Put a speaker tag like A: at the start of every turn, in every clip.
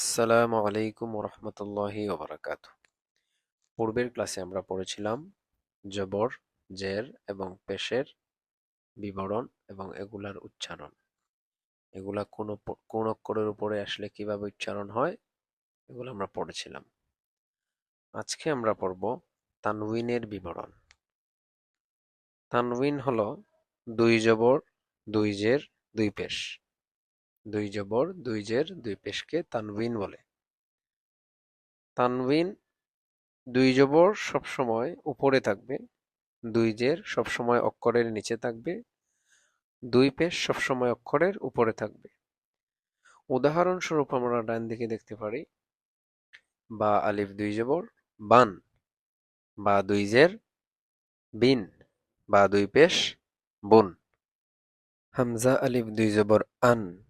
A: আসসালামু আলাইকুম রহমতুল্লাহি ওবরাকাত। পূর্বের ক্লাসে আমরা পড়েছিলাম জবর, জের এবং পেশের বিবরণ এবং এগুলার উচ্চারণ। এগুলা কোন কোন অক্ষরের উপরে আসলে কীভাবে উচ্চারণ হয়, এগুলো আমরা পড়েছিলাম। আজকে আমরা পড়ব তানউইনের বিবরণ। তানউইন হলো দুই জবর, দুই জের, দুই পেশ। দুই জবর দুই জের, দুই পেশকে তানউইন বলে। তানউইন দুই জবর সবসময় উপরে থাকবে, দুই জের সবসময় অক্ষরের নিচে থাকবে, দুই পেশ সবসময় অক্ষরের উপরে থাকবে। উদাহরণস্বরূপ আমরা ডান দিকে দেখতে পারি, বা আলিফ দুই জবর বান, বা দুই জের, বিন, বা দুই পেশ, বুন। হামজা আলিফ দুই জবর আন।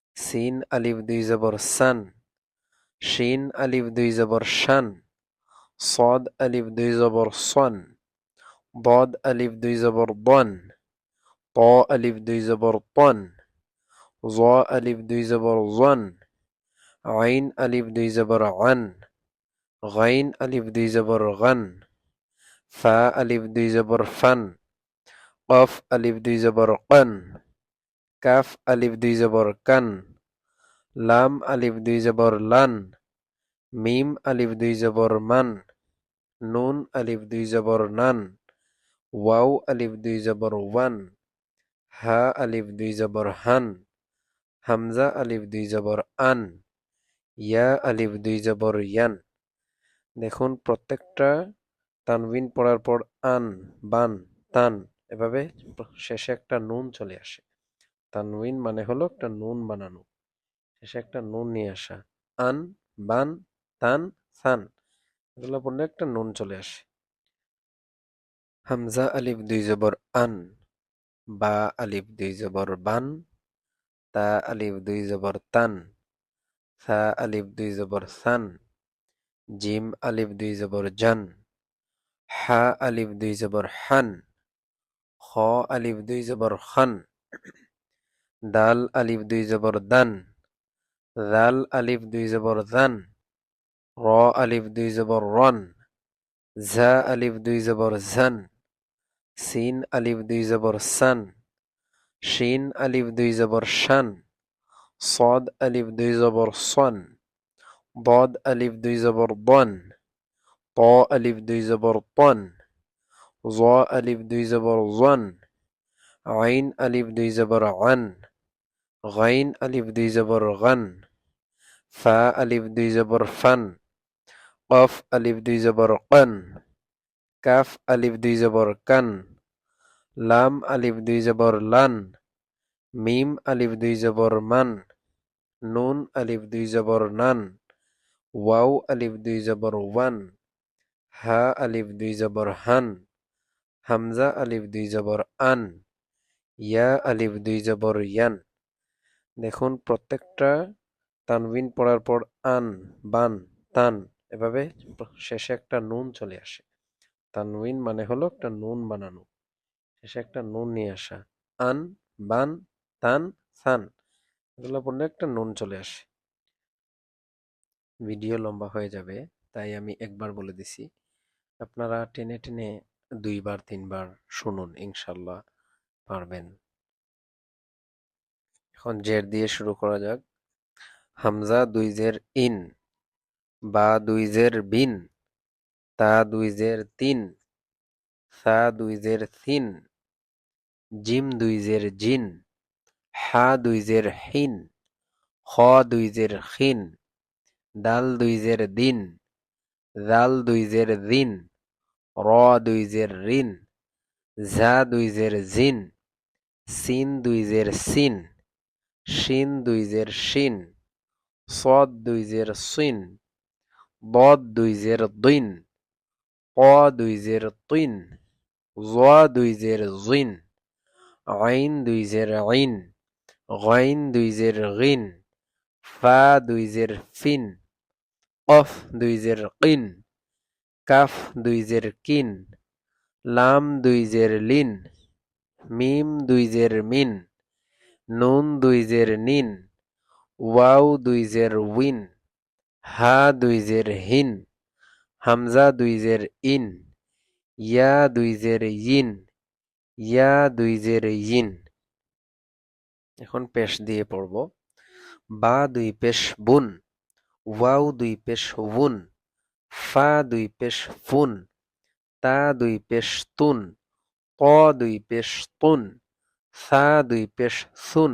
A: সান জিম আলিফ দুই জবর জান হা আলিফ দুই জবর হান খ আলিফ দুই জবর খান দাল আলিফ দুই জবর দান জাল আলিফ দুই জবর জান র আলিফ দুই জবর রন ঝা আলিফ দুই জবর ঝান সিন আলিফ দুই জবর সান শিন আলিফ দুই জবর শান صاد আলিফ দুই জবর সন ضاد আলিফ দুই জবর বন ط আলিফ দুই জবর তন জ আলিফ দুই জবর জন আইন আলিফ দুই জবর আন গাইন আলিফ দুই জবর গান ফা আলিফ দুই জবর ফান কফ আলিফ দুই জবর কন কাফ আলিফ দুই জবর কান, লাম আলিফ দুই জবর লান, মিম আলিফ দুই জবর মান, নুন আলিফ দুই জবর নান, ওয়াও আলিফ দুই জবর ওয়ান, হা আলিফ দুই জবর হান, হামজা আলিফ দুই জবর আন, ইয়া আলিফ দুই জবর ইয়ান। দেখুন, প্রত্যেকটা তানবিন পড়ার পর আন, বান, তান, এভাবে শেষে একটা নুন চলে আসে। তানবিন মানে হলো একটা নুন বানানো। শেষে একটা নুন নিয়ে আসা। আন, বান, তান, সান এগুলো পড়লে একটা নুন চলে আসে। হামজা আলিফ দুই জবর আন, বা আলিফ দুই জবর বান, তা আলিফ দুই জবর তান, সা আলিফ দুই জবর সান, জিম আলিফ দুই জবর জান, হা আলিফ দুই জবর হান, খ আলিফ দুই জবর খান দাল আলিফ দুই জবর দান জাল আলিফ দুই জবর জান র আলিফ দুই জবর রন ঝা আলিফ দুই জবর ঝান সিন আলিফ দুই জবর সান শিন আলিফ দুই জবর শান صاد আলিফ দুই জবর সন ضاد আলিফ দুই জবর বন ط আলিফ দুই জবর তন জ আলিফ দুই জবর জন আইন আলিফ দুই জবর আন গাইন আলিফ দুই জবর গান ফা আলিফ দুই জবর ফান কফ আলিফ দুই জবর কন কাফ আলিফ দুই জবর কান লাম আলিফ দুই জবর লান মিম আলিফ দুই জবর মান নুন আলিফ দুই জবর নান ওয়াও আলিফ দুই জবর ওয়ান হা আলিফ দুই জবর হান হামজা আলিফ দুই জবর আন ইয়া আলিফ দুই জবর ইয়ান দেখুন, প্রত্যেকটা তানবিন পড়ার পর আন, বান, তান, এভাবে শেষে একটা নুন চলে আসে। তানবিন মানে হলো একটা নুন বানানো। শেষে একটা নুন নিয়ে আসা। আন, বান, তান, সান, এগুলো পড়লে একটা নুন চলে আসে। ভিডিও লম্বা হয়ে যাবে, তাই আমি একবার বলে দিছি। আপনারা টেনে টেনে দুইবার, তিনবার শুনুন ইনশাল্লাহ পারবেন। এখন জের দিয়ে শুরু করা যাক হামজা দুই জের ইন বা দুই জের বিন তা দুই জের তিন সা দুই জের সিন জিম দুই জের জিন হা দুই জের হিন খ দুই জের খিন দাল দুই জের দিন জাল দুই জের দিন র দুই জের রিন ঝা দুই জের জিন সিন দুই জের সিন শিন দুই জের শিন صاد দুই জের সিন বদ দুই জের দিন ক দুই জের তিন জ দুই জের জিন আইন দুই জের আইন গাইন দুই জের গিন ফা দুই জের ফিন কফ দুই জের কিন কাফ দুই জের কিন লাম দুই জের লিন মিম দুই জের মিন নুন দুই জের নিন, ওয়াও দুই জের উইন, হা দুই জের হিন, হামজা দুই জের ইন, ইয়া দুই জের ইন, ইয়া দুই জের ইন। এখন পেশ দিয়ে পড়ব। বা দুই পেশ বুন, ওয়াও দুই পেশ উন, ফা দুই পেশ ফুন, তা দুই পেশ তুন, ক দুই পেশ তুন। সা দুই পেশ সুন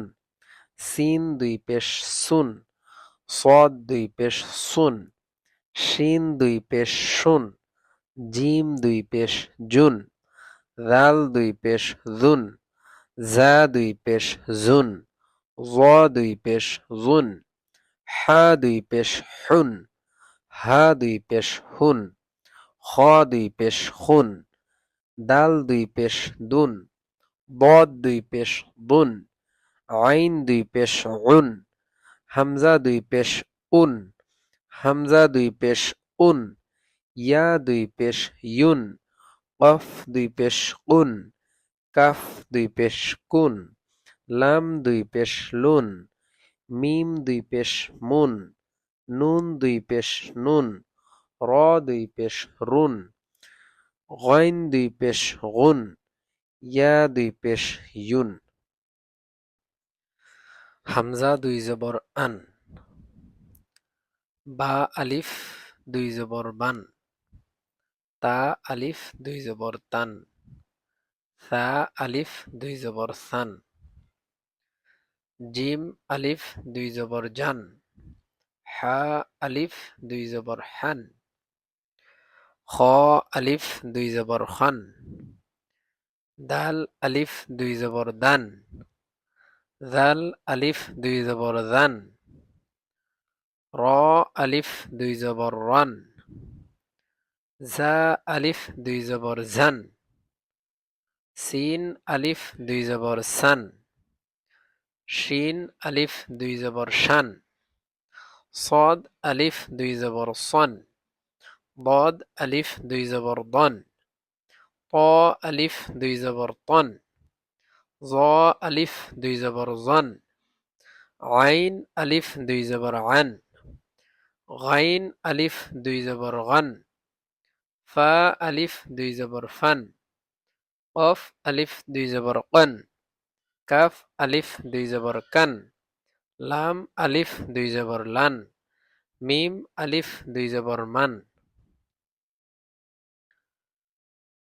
A: সিন দুই পেশ সুন সদ দুই পেশ সুন শিন দুই পেশ শুন জিম দুই পেশ জুন রাল দুই পেশ জুন জা দুই পেশ জুন জ দুই পেশ জুন হা দুই পেশ হুন হা দুই পেশ হুন খ দুই পেশ খুন দাল দুই পেশ দুন বদ দুই পেশ বুন আইন দুই পেশ উন হামজা দুই পেশ উন হামজা দুই পেশ উন ইয়া দুই পেশ ইউন কফ দুই পেশ কুন কাফ দুই পেশ কুন লাম দুই পেশ লুন মিম দুই পেশ মুন নুন দুই পেশ নুন র দুই পেশ রুন গইন দুই পেশ গুন ইয়া দুই পেশ, ইউন। হামজা দুই জবর, আন। বা আলিফ দুই জবর, বান। তা আলিফ দুই জবর, তান। সা আলিফ দুই জবর, সান। জিম আলিফ দুই জবর, জান। হা আলিফ দুই জবর, হান। খ আলিফ দুই জবর, খান। দাল আলিফ দুই জবর দান জাল আলিফ দুই জবর জান র আলিফ দুই জবর রান জা আলিফ দুই জবর জান সিন আলিফ দুই জবর সান শিন আলিফ দুই জবর শান صاد আলিফ দুই জবর সন ضاد আলিফ দুই জবর দন ط আলিফ দুই জবর তন জ আলিফ দুই জবর জন আইন আলিফ দুই জবর আন গাইন আলিফ দুই জবর গান ফা আলিফ দুই জবর ফান কফ আলিফ দুই জবর কন কাফ আলিফ দুই জবর কান লাম আলিফ দুই জবর লান মিম আলিফ দুই জবর মান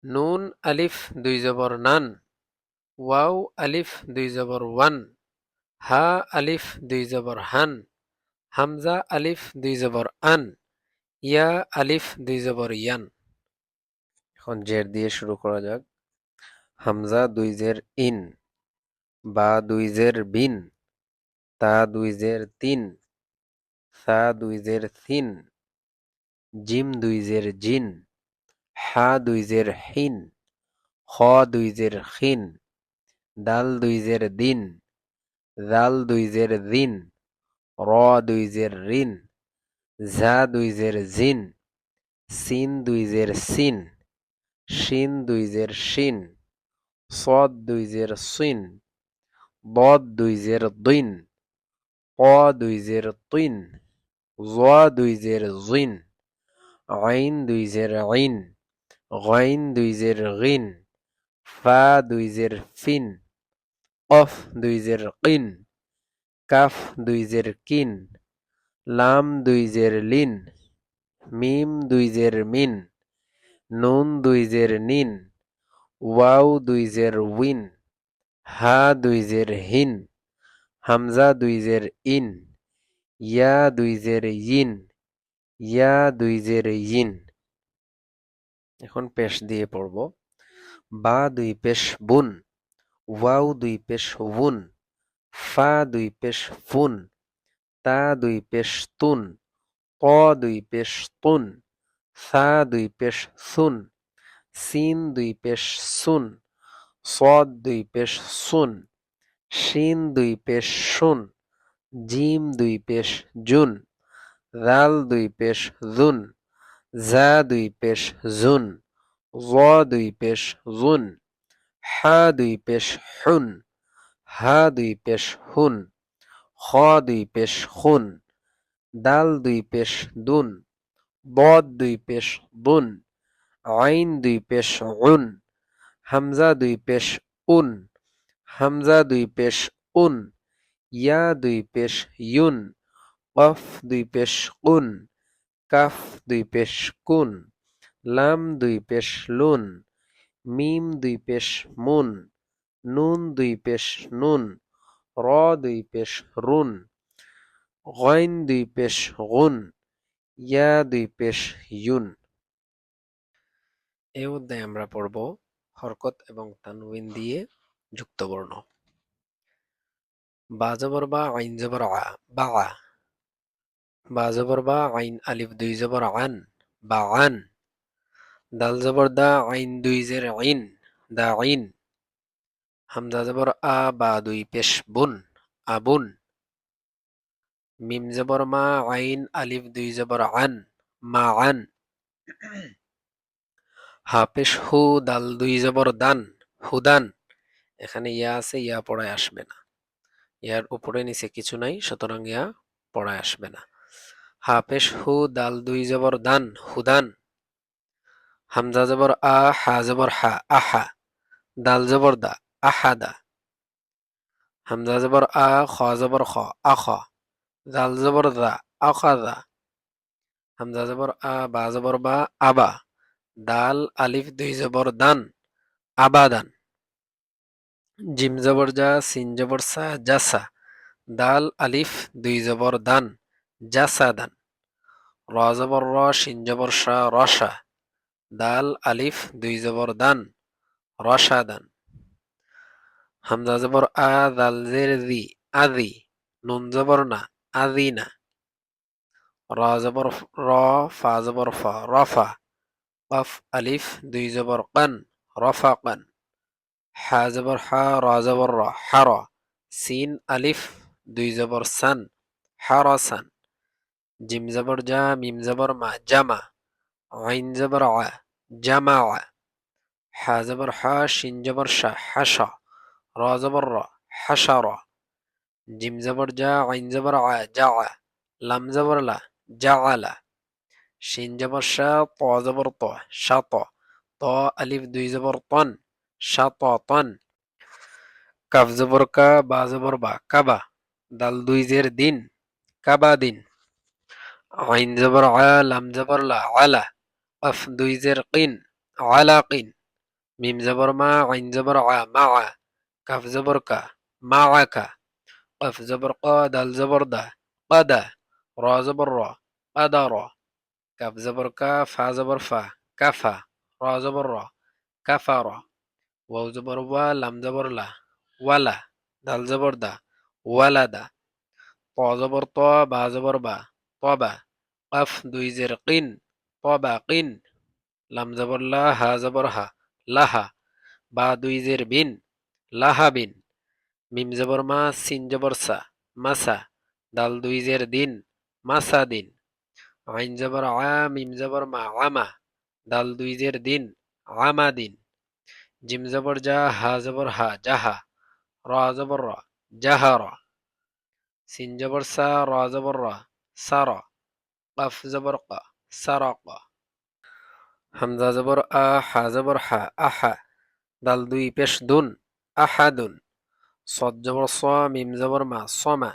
A: নুন, আলিফ, দুই জবর নান। ওয়াও, আলিফ, দুই জবর ওয়ান। হা, আলিফ, দুই জবর হান। হামজা, আলিফ, দুই জবর আন। ইয়া, আলিফ, দুই জবর ইয়ান। এখন জের দিয়ে শুরু করা যাক। হামজা, দুই জের ইন। বা, দুই জের বিন। তা, দুই জের তিন। সা, দুই জের থিন। জিম, দুই জের জিন। হা দুই জের হিন খ দুই জের খিন দাল দুই জের দিন, জাল দুই জের দিন, র দুই জের রিন ঝা দুই জের জিন, সিন দুই জের সিন, শিন দুই জের শিন, সদ দুই জের সিন বদ দুই জের দিন ক দুই জের তিন, জ দুই জের জিন, আইন দুই জের আইন। গাইন দুই জের গিন ফা দুই জের ফিন অফ দুই জের কিন কাফ দুই জের কিন লাম দুই জের লিন মিম দুই জের মিন নুন দুই জের নিন ওয়াও দুই জের উইন হা দুই জের হিন হামজা দুই জের ইন ইয়া দুই জের ইন ইয়া দুই জের ইন এখন পেশ দিয়ে পড়ব বা দুই পেশ বুন ওয়াও দুই পেশ উন ফা দুই পেশ ফুন তা দুই পেশ তুন ত দুই পেশ তুন সা দুই পেশ সুন সিন দুই পেশ সুন সদ দুই পেশ সুন শিন দুই পেশ শুন জিম দুই পেশ জুন রাল দুই পেশ জুন জা দুই পেশ জুন জ দুই পেশ জুন হা দুই পেশ হুন হা দুই পেশ হুন খ দুই পেশ খুন দাল দুই পেশ দুন বদ দুই পেশ বুন আইন দুই পেশ উন হামজা দুই পেশ উন হামজা দুই পেশ উন ইয়া দুই পেশ ইউন কফ দুই পেশ কুন কাফ দুই পেশ কুন, লাম দুই পেশ লুন, মিম দুই পেশ মুন, নুন দুই পেশ নুন, র দুই পেশ রুন, গইন দুই পেশ গুন, ইয়া দুই পেশ ইউন। এই অধ্যায়ে আমরা পড়ব হরকত এবং তানউইন দিয়ে যুক্ত বর্ণ। বা আইন জবর বা বা জবর বা আইন আলিফ দুই জবর আন বা আন দাল জবর দা আইন দুই জের আইন দা আইন হামজা জবর আ বা দুই পেশ বুন আবুন মিম জবর মা আইন আলিফ দুই জবর আন মা আন হাফেশ হু দাল দুই জবর দান হুদান এখানে ইয়া আছে, ইয়া পড়ায় আসবে না। ইয়ার উপরে নিচে কিছু নাই, সুতরাং ইয়া পড়ায় আসবে না। হাফেশ হু, দাল দুই জবর দান হুদান হামজা জবর আ, হা জবর হা, আহা। দাল জবর দা আহাদা হামজা জবর আ, খ জবর খ আখ দাল জবর দা আখাদা হামজা জবর আ, বা জবর বা আবা দাল, আলিফ, দুই জবর দান আবাদান জিম জবর জা সিন জবর সা জাসা দাল, আলিফ, দুই জবর দান। জাসাদান। র জবর র শিন সা, রসা। দাল, আলিফ দুই জবর দান, রসাদান। হামজা জবর আ, দাল জের দি আদি। নুন জবর না। আদিনা র জবর র ফা জবর ফা, রফা। কফ, আলিফ দুই জবর কান, রফা কান। হা জবর হা, র। জবর র হার সিন আলিফ দুই জবর সান। হারসান জিম জবর জা মিম জবর মা জামা আইন জবর আ জামা হা জবর হা শিন জবর শাহ হাসা র জবর র হাসারা জিম জবর জা আইন জবর আ জা লাম জবর লা জাআলা শিন জবর শা ত জবর ত শাত ত আলিফ দুই জবর তন শাত তন কাফ জবর কা বা জবর বা কাবা দাল দুই জের দিন কাবা দিন আইন জবর আলাম জবর লা আলা কফ দুই জের কিন আলা কিন মিম জবর মা আইন জবর আ মা আ কাফ জবর কা মা আ কা কফ জবর ক দাল জবর দা কাদা র জবর র কাদা র কাফ জবর কা ফা জবর ফা কাফা র জবর র কাফা র ওয়াও জবর ওয়া লাম জবর লা ওয়ালা দাল জবর দা ওয়ালা দা ত জবর ত বা জবর বা طبا قف দুই জের কিন طبا কিন লাম জবর লা হা জবর হা লাহা বা দুই জের বিন লাহা বিন মিম জবর মা সিন জবর সা মাসা দাল দুই জের দিন মাসা দিন আইন জবর আ মিম জবর মা আমা দাল দুই জের দিন আমা দিন জিম জবর জা হা জবর হা জাহা র জবর র জাহার সিন জবর সা র জবর র সার কফ জবর ক সারক হামজা জবর আ হা জবর হা আহা দাল দুই পেশ দুন আহাদুন সদ জবর স মিম জবর মা সমা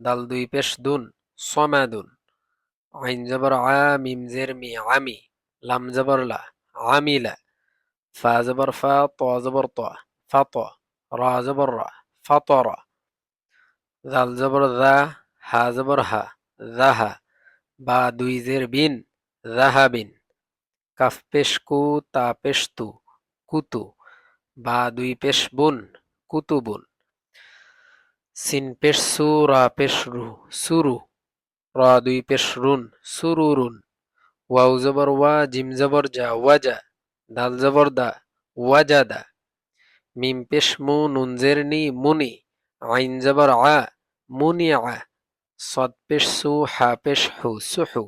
A: দাল দুই পেশ দুন সমাদুন আইন জবর আ মিম জের মি আমি লাম জবর লা আমিলা ফা জবর ফা ত জবর ত ফাত রা জবর রা ফাতর জাল জবর দা হা জবর হা জাহা বা দুই জের বিন। জাহাবিন কাফ পেশ কু, তা পেশ তু, কুতু। বা দুই পেশ বুন কুতুবুন সিন পেশ সু, রা পেশ রু, সুরু। র দুই পেশ রুন সুরুরুন ওয়াউ জবর ওয়া, জিম জবর যা ওয়াজা দাল জবর দা ওয়াজাদা মিম পেশ মু, নুন জের নি মুনি আইন জবর আ মুনি আ। صد পেশ সু হা পেশ হু সুহু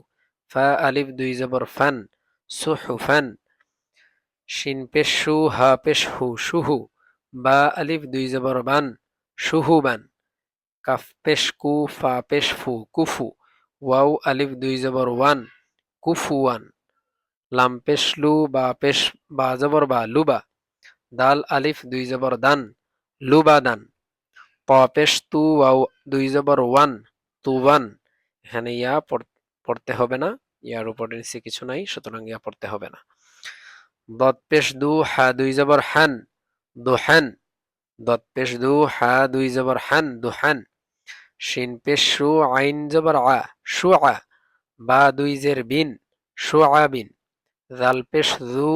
A: ফা আলিফ দুই জবর ফান সুহু ফান শিন পেশ সু হা পেশ হু সুহু বা আলিফ দুই জবর বান সুহু বান কাফ পেশ কু ফা পেশ ফু কুফু ওয়াও আলিফ দুই জবর ওয়ান কুফু ওয়ান লাম পেশ লু বা পেশ বা জবর বা লুবা দাল আলিফ দুই জবর দান লুবা দান প পেশ তু ওয়াও দুই জবর ওয়ান তু ওয়ান এখানে ইয়া পড়তে হবে না। ইয়ার উপরে নিচে কিছু নাই, সুতরাং ইয়া পড়তে হবে না। দত পেশ দু, হা দুই জবর হান, দুহান। দত পেশ দু, হা দুই জবর হান, দুহান। শিন পেশ শু আইন জবর আ শু আ। বা দুই জের বিন শু আ বিন। জাল পেশ জু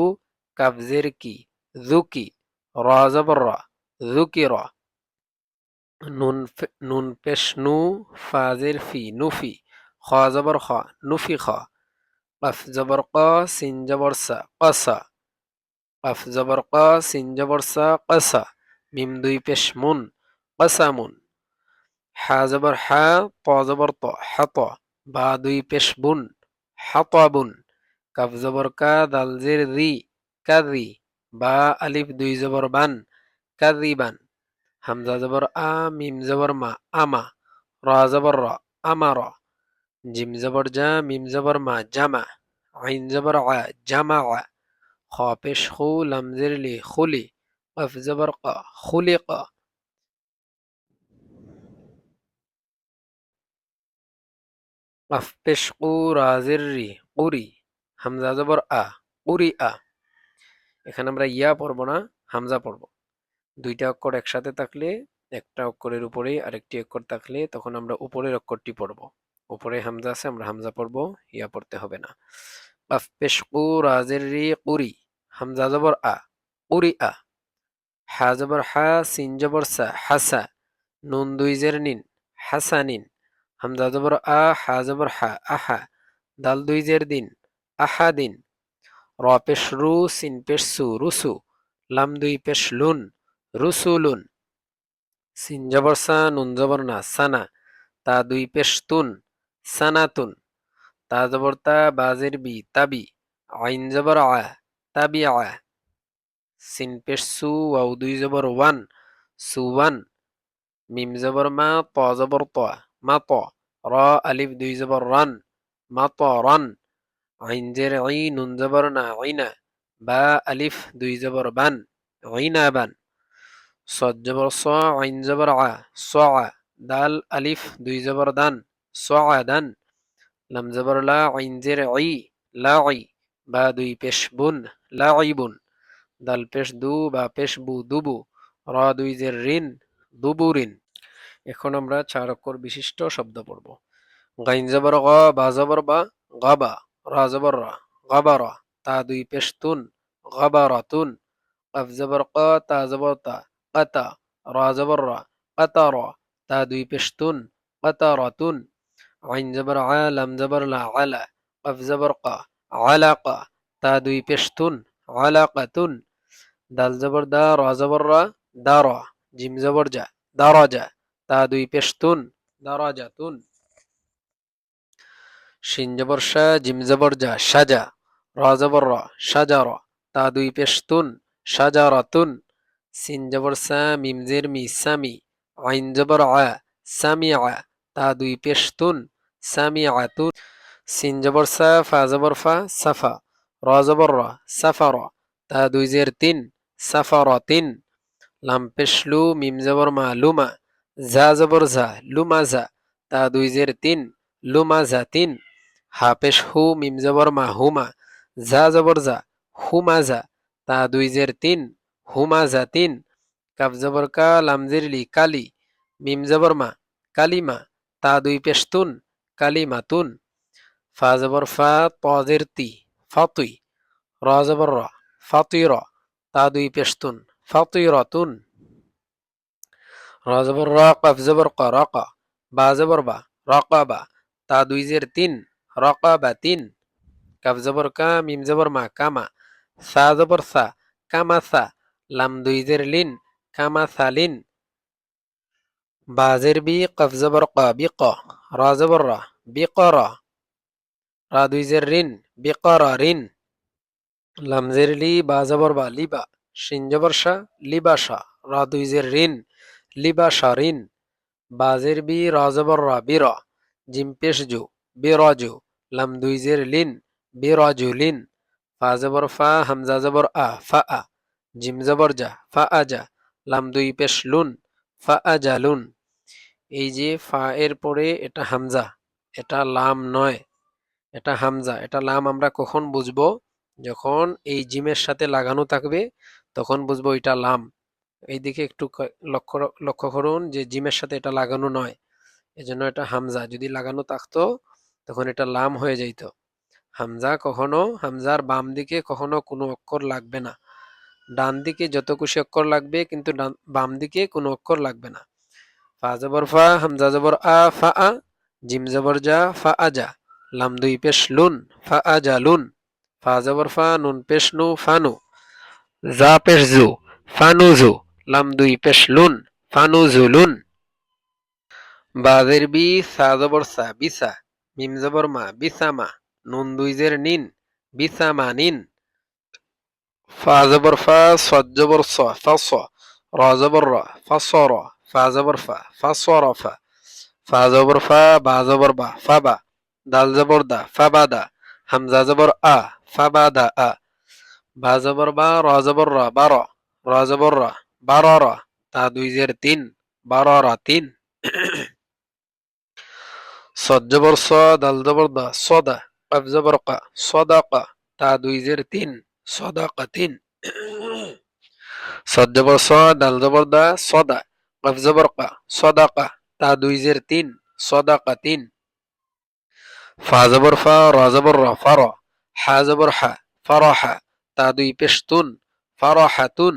A: কাবজের কি জুকি র জবর র জুকি র। নুন নুন পেশ নু ফাজের ফি নুফি খ জবর খ নুফি খ কফ জবর ক সিন জবর সা কসা কফ জবর ক সিন জবর সা কসা মিম দুই পেশ মুন কসামুন হা জবর হা ত জবর ত হাত বা দুই পেশ বুন হাতাবুন কাফ জবর কা দাল জের রি কাদি বা আলিফ দুই জবর বান কাদিবান হামজা জবর আ, মিম জবর মা, আমা, রা জবর র আমার জিম জবর জা, মিম জবর মা, জামা, আইন জবর আ, জামা আ, খ, পেশ খু লামজের লি, খুলি কফ জবর ক খুলিক কফ পেশ কু রাজের রি, কুরি, হামজা জবর আ, কুরি আ। এখানে আমরা ইয়া পড়ব না, হামজা পড়ব। দুইটা অক্ষর একসাথে থাকলে, একটা অক্ষরের উপরে আরেকটি অক্ষর থাকলে তখন আমরা উপরের অক্ষরটি পড়ব। উপরে হামজা আছে, আমরা হামজা পড়ব, ইয়া পড়তে হবে না। কাফ পেশ কু রাজের রি কুরি, হামজা জবর আ, কুরি আ। হা জবর হা, সিন জবর সা, হাসা। নুন দুই জের নিন হাসানিন হামজা জবর আ, হা জবর হা, আহা। দাল দুই জের দিন আহাদিন র পেশ রু, সিন পেশ সু রুসু লাম দুই পেশ লুন রুসুলুন। সিন জবর সা না সানা। তা দুই পেশ তুন সানাতুন। তা জবর তা বাজের বি, তাবি। আইন জবর আ, তাবি আ। সিন পেশ সু ওয়াও দুই জবর ওয়ান সুওয়ান মিম জবর মা ত জবর ত, মা ত র, আলিফ দুই জবর রান, মা ত রান। আইন জের আই, নুন জবর না, আইনা। বা, আলিফ দুই জবর বান, আইনা বান। সদ জবর স আইন জবর আ স দাল, আলিফ, দুই জবর দান স দান। লাম জবর লা, আইন জের আই, লা আই, বা দুই পেশ বুন, লা আইবুন দাল পেশ দু, বা পেশ বু, দুবু। র দুই জের ঋণ দুবুরিন এখন আমরা চার অক্ষর বিশিষ্ট শব্দ পড়ব। গাইন জবর গ, বা জবর বা, গাবা। রা জবর রা গাবার তা দুই পেশ তুন গাবারাতুন কফ জবর ক, তা জবর তা। কাতা রা জবর রা কাতার তা দুই পেশ তুন কাতারাতুন আইন জবর আ লাম জবর লা আলা কফ জবর কা আলাকা তা দুই পেশ তুন আলাকাতুন দাল জবর দা রা জবর রা দারা জিম জবর যা দারাজা তা দুই পেশতুন দারাজাতুন শিন জবর শা জিম জবর যা সাজা রা জবর রা সাজার তা দুই পেশতুন সাজারাতুন সিন জবর সা মি সামি আইন জবর আ সামি আ তা দুই পেশতুন সামি আতুন সিন জবর সা ফা জবর ফা সাফা রা জবর রা সাফারা, তা দুই জের তিন সাফা র তিন লাম পেশলু মিম জবর মা লুমা, জা জবর জা লুমা জা, তা দুই জের তিন, লুমা জা তিন। হা পেশ হু মিম জবর মা হুমা, জা জবর জা হুমা জা, তা দুই জের তিন হুমা জা তিন কাফ জবর কা লাম জের লি, কালি, মিম মা কালিমা তা দুই পেশতুন কালিমাতুন ফা জবর ফা তজের তি ফাতুই র জবর র ফাতুই র, তা দুই পেশতুন ফাতুইরাতুন র জবর র, কফ জবর ক রক বা জবর বা তা দুই জের তিন রকাবা তিন। কাফ জবর কা, মিম জবর মা কামা সা জবর সা কামা সা লাম দুই জের লিন কামা সালিন বাজের বি কফ জবর ক বি ক রা জবর রা বি ক রা রা দুই রিন বি ক রা রিন লাম জের লি বা জবর বা লিবা শিন জবর শা লিবা শা রা দুই জের রিন লিবা শা রিন বাজের বি রা জবর রা বি রা জিম পেশ জু বি রা জু লাম দুই লিন বি রা জু লিন জবর ফা হামজা জবর আ ফা আ জিম জবর যা, ফা আ যা, লাম দুই পেশ লুন, ফা আ যা লুন। এই যে ফা এর পরে এটা হামজা, এটা লাম নয়, এটা হামজা, এটা লাম আমরা কখন বুঝব? যখন এই জিমের সাথে লাগানো থাকবে, তখন বুঝব এটা লাম। এইদিকে একটু লক্ষ্য লক্ষ্য করুন যে জিমের সাথে এটা লাগানো নয়, এজন্য এটা হামজা। যদি লাগানো থাকতো, তখন এটা লাম হয়ে যাইত। হামজা কখনো, হামজার বাম দিকে কখনো কোনো অক্ষর লাগবে না। ডান দিকে যত খুশি অক্ষর লাগবে, কিন্তু বাম দিকে কোনো অক্ষর লাগবে না। ফা জবর ফা হামজা জবর আ, ফা আ, জিম জবর যা ফা আ যা লাম দুই পেশ লুন, ফা আ যা লুন। ফা জবর ফা, নুন পেশ নু ফানু জা পেশ জু ফানু জু। লাম দুই পেশ লুন ফানু জু লুন। বাজের বি, সা জবর সা বিসা মিম জবর মা বিসামা নুন দুই জের নিন বিসামা নিন। ফা জবর ফা সদ জবর স ফা স র জবর র ফা স র ফা জবর ফা ফা স র ফা ফা জবর ফা বা জবর বা ফা বা দাল জবর দা ফা বা দা হামজা জবর আ ফা বা দা আ। বা জবর বা র জবর র বা র জবর র বা র তা দুই জের তিন বা র তিন। সদ জবর স দা সদা। কফ জবর কা সদা দুই জের তিন। সদা কা তিন সদ জবর স দাল জবর দা সদা কফ জবর কা সদাকা তা দুই জের তিন সদাকাতিন ফা জবর ফা র জবর র ফার হা জবর হা ফা হা তা দুই পেশতুন তুন ফা হা তুন